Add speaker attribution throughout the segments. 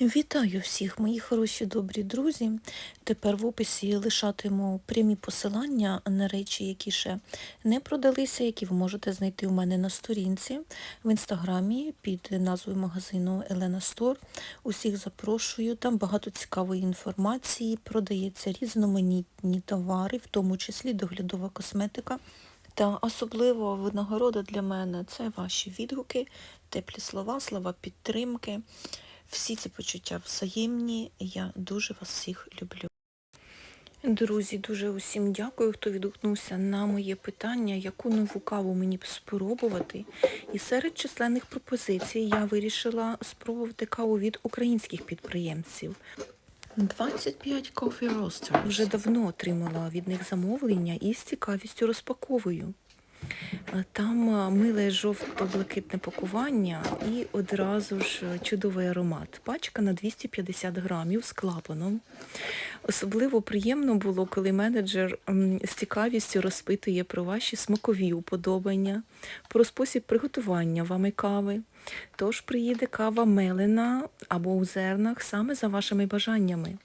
Speaker 1: Вітаю всіх, мої хороші добрі друзі. Тепер в описі лишатиму прямі посилання на речі, які ще не продалися, які ви можете знайти у мене на сторінці в інстаграмі під назвою магазину Елена Стор. Усіх запрошую. Там багато цікавої інформації. Продається різноманітні товари, в тому числі доглядова косметика. Та особливо винагорода для мене це ваші відгуки, теплі слова, слова підтримки. Всі ці почуття взаємні. Я дуже вас всіх люблю. Друзі, дуже усім дякую, хто відгукнувся на моє питання, яку нову каву мені б спробувати. І серед численних пропозицій я вирішила спробувати каву від українських підприємців. 25 Coffee Roasters. Вже давно отримала від них замовлення і з цікавістю розпаковую. А Там миле жовто-блакитне пакування і одразу ж е, чудовий аромат. Пачка на 250 грамів з клапаном. Особливо приємно було, коли менеджер з цікавістю розпитує про ваші смакові уподобання, про спосіб приготування вами кави. Тож приїде кава мелена або у зернах саме за вашими бажаннями.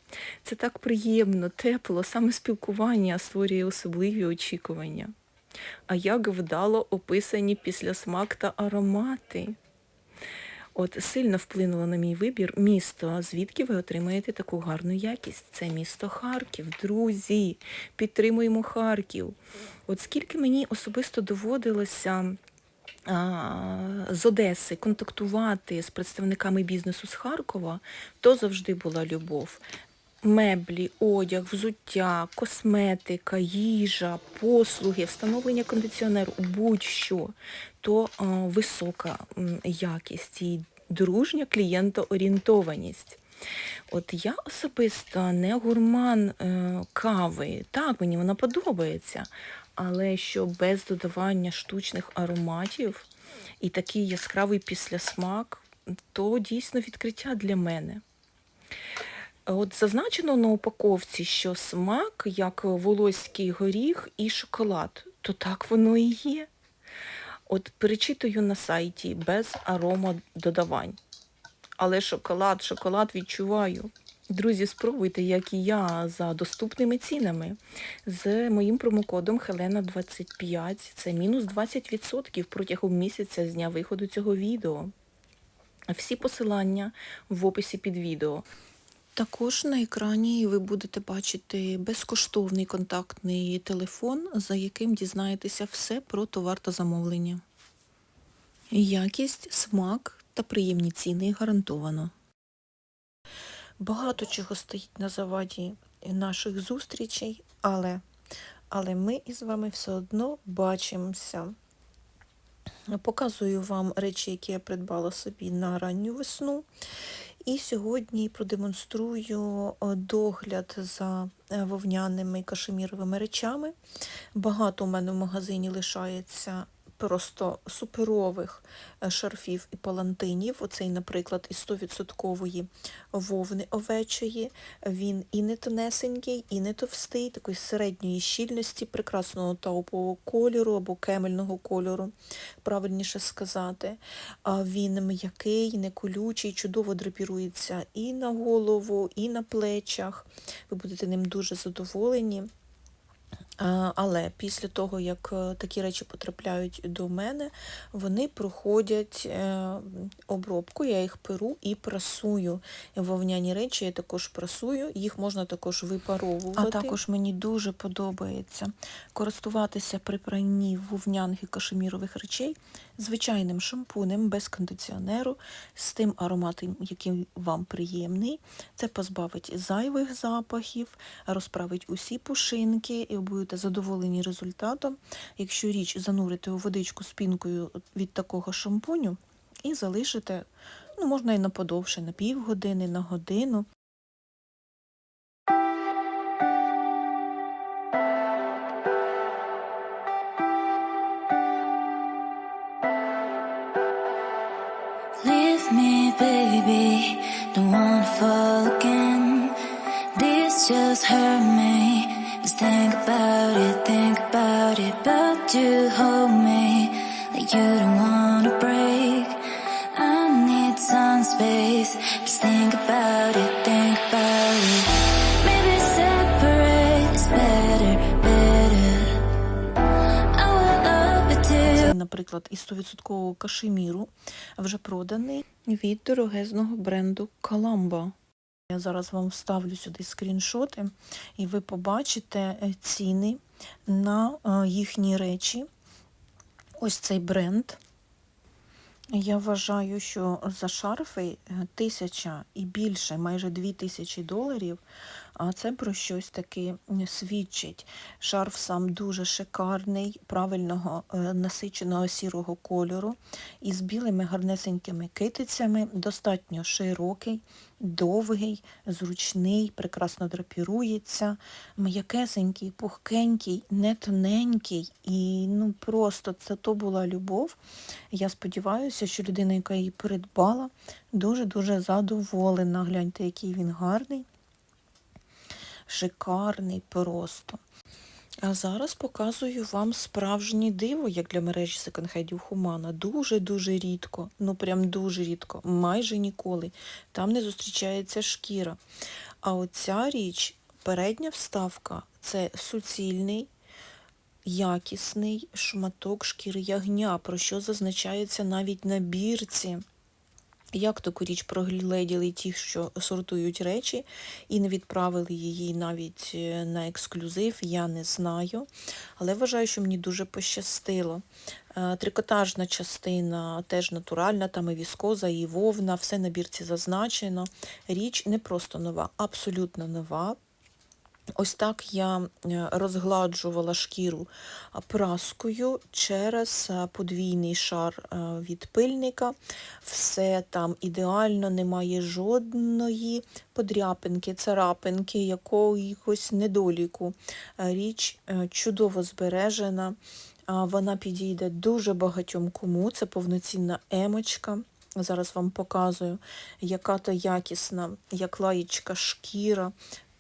Speaker 1: Це так приємно, тепло, саме спілкування створює особливі очікування. А як вдало описані післясмак та аромати. От сильно вплинуло на мій вибір місто, звідки ви отримаєте таку гарну якість. Це місто Харків, друзі. Підтримуємо Харків. От скільки мені особисто доводилося з Одеси контактувати з представниками бізнесу з Харкова, то завжди була любов. Меблі, одяг, взуття, косметика, їжа, послуги, встановлення кондиціонеру, будь-що, то а, висока якість і дружня клієнтоорієнтованість. От я особисто не гурман е, кави. Так, мені вона подобається, але що без додавання штучних ароматів і такий яскравий післясмак, то дійсно відкриття для мене. От зазначено на упаковці, що смак як волоський горіх і шоколад, то так воно і є. От перечитую на сайті без аромадодавань. Але шоколад, шоколад відчуваю. Друзі, спробуйте, як і я, за доступними цінами. З моїм промокодом Helena25 це мінус 20% протягом місяця з дня виходу цього відео. Всі посилання в описі під відео. Також на екрані ви будете бачити безкоштовний контактний телефон, за яким дізнаєтеся все про товар та замовлення. Якість, смак та приємні ціни гарантовано. Багато чого стоїть на заваді наших зустрічей, але, але ми із вами все одно бачимося. Показую вам речі, які я придбала собі на ранню весну. І сьогодні продемонструю е, догляд за е, вовняними кашеміровими речами. Багато у мене в магазині лишається просто суперових е, шарфів і палантинів. Оцей, наприклад, із 100% вовни овечої. Він і не тонесенький, і не товстий, такої середньої щільності, прекрасного таупового кольору або кемельного кольору, правильніше сказати. Він м'який, не колючий, чудово драпірується і на голову, і на плечах. Ви будете ним дуже задоволені. Але після того, як е, такі речі потрапляють до мене, вони проходять е, обробку, я їх перу і прасую. Вовняні речі я також прасую, їх можна також випаровувати. А також мені дуже подобається користуватися при пранні вовняних і кашемірових речей звичайним шампунем без кондиціонеру, з тим ароматом, який вам приємний. Це позбавить зайвих запахів, розправить усі пушинки і будете задоволені результатом. Якщо річ занурите у водичку з пінкою від такого шампуню і залишите, ну, можна і на подовше, на півгодини, на годину.
Speaker 2: Leave me, baby. Don't wanna fall again. This just hurt me. Just think about it, think about it. But you hold me like you don't wanna break. I need some space. Just think about it, think about it. Maybe separate is better, better. I would love it to.
Speaker 1: Це, наприклад, із 100% кашеміру вже проданий від дорогезного бренду Каламба. Я зараз вам вставлю сюди скріншоти, і ви побачите е, ціни на е, їхні речі. Ось цей бренд. Я вважаю, що за шарфи е, тисяча і більше, майже дві тисячі доларів, а це про щось таки м, свідчить. Шарф сам дуже шикарний, правильного е, насиченого сірого кольору, із білими гарнесенькими китицями, достатньо широкий, довгий, зручний, прекрасно драпірується, м'якесенький, пухкенький, не тоненький. І ну просто це то була любов. Я сподіваюся, що людина, яка її придбала, дуже-дуже задоволена. Гляньте, який він гарний, шикарний просто. А зараз показую вам справжнє диво, як для мережі секонд-хедів Хумана. Дуже-дуже рідко, ну прям дуже рідко, майже ніколи. Там не зустрічається шкіра. А оця річ, передня вставка, це суцільний, якісний шматок шкіри ягня, про що зазначається навіть на бірці. Як таку річ прогледіли ті, що сортують речі, і не відправили її навіть е, на ексклюзив, я не знаю. Але вважаю, що мені дуже пощастило. Е, Трикотажна частина теж натуральна, там і віскоза, і вовна, все на бірці зазначено. Річ не просто нова, абсолютно нова. Ось так я е, розгладжувала шкіру праскою через е, подвійний шар е, від пильника. Все там ідеально, немає жодної подряпинки, царапинки, якогось недоліку. Річ чудово збережена. Вона підійде дуже багатьом кому. Це повноцінна емочка. Зараз вам показую, яка то якісна, як лаєчка шкіра,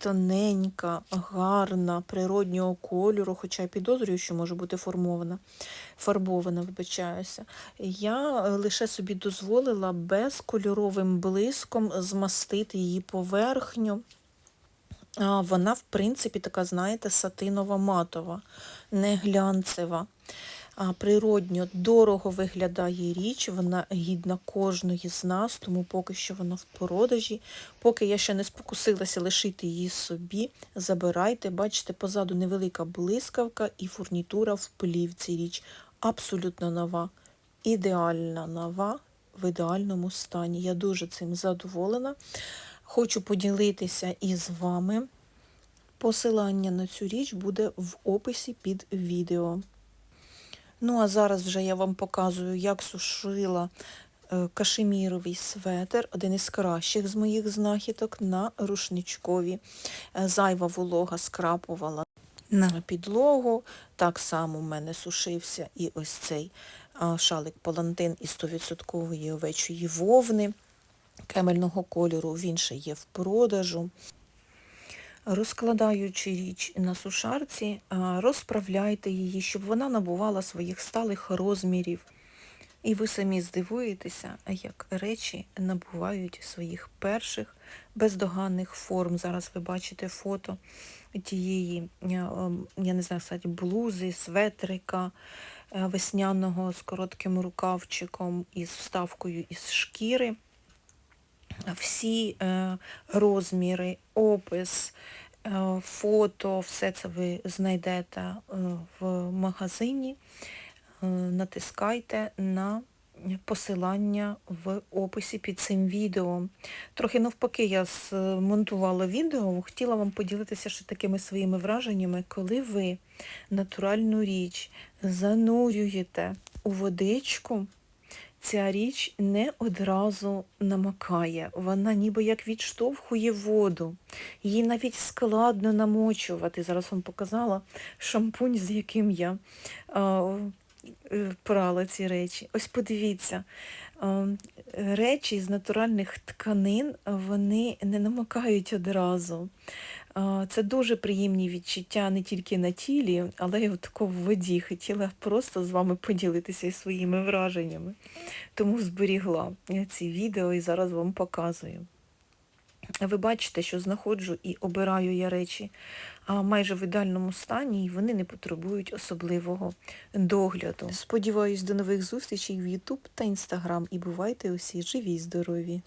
Speaker 1: тоненька, гарна, природнього кольору, хоча я підозрюю, що може бути формована, фарбована, вибачаюся. Я лише собі дозволила безкольоровим блиском змастити її поверхню. Вона, в принципі, така, знаєте, сатинова матова, не глянцева. Природньо дорого виглядає річ, вона гідна кожної з нас, тому поки що вона в продажі. Поки я ще не спокусилася лишити її собі, забирайте. Бачите, позаду невелика блискавка і фурнітура в плівці річ. Абсолютно нова, ідеальна нова, в ідеальному стані. Я дуже цим задоволена. Хочу поділитися із вами. Посилання на цю річ буде в описі під відео. Ну, а зараз вже я вам показую, як сушила е, кашеміровий светр, один із кращих з моїх знахідок на рушничкові. Е, Зайва волога скрапувала на підлогу. Так само в мене сушився і ось цей шалик палантин із 100% овечої вовни кемельного кольору. Він ще є в продажу. Розкладаючи річ на сушарці, розправляйте її, щоб вона набувала своїх сталих розмірів. І ви самі здивуєтеся, як речі набувають своїх перших бездоганних форм. Зараз ви бачите фото тієї, ем, я не знаю, сказати, блузи, светрика е, весняного з коротким рукавчиком із вставкою із шкіри всі е, розміри, опис, е, фото, все це ви знайдете е, в магазині. Натискайте на посилання в описі під цим відео. Трохи навпаки я змонтувала відео, хотіла вам поділитися ще такими своїми враженнями, коли ви натуральну річ занурюєте у водичку, ця річ не одразу намокає, вона ніби як відштовхує воду. Її навіть складно намочувати. Зараз вам показала шампунь, з яким я а, е, прала ці речі. Ось подивіться, речі з натуральних тканин, вони не намокають одразу. Це дуже приємні відчуття не тільки на тілі, але й от тако в воді. Хотіла просто з вами поділитися своїми враженнями. Тому зберігла ці відео і зараз вам показую. Ви бачите, що знаходжу і обираю я речі майже в ідеальному стані, і вони не потребують особливого догляду. Сподіваюсь, до нових зустрічей в YouTube та Instagram і бувайте усі живі й здорові!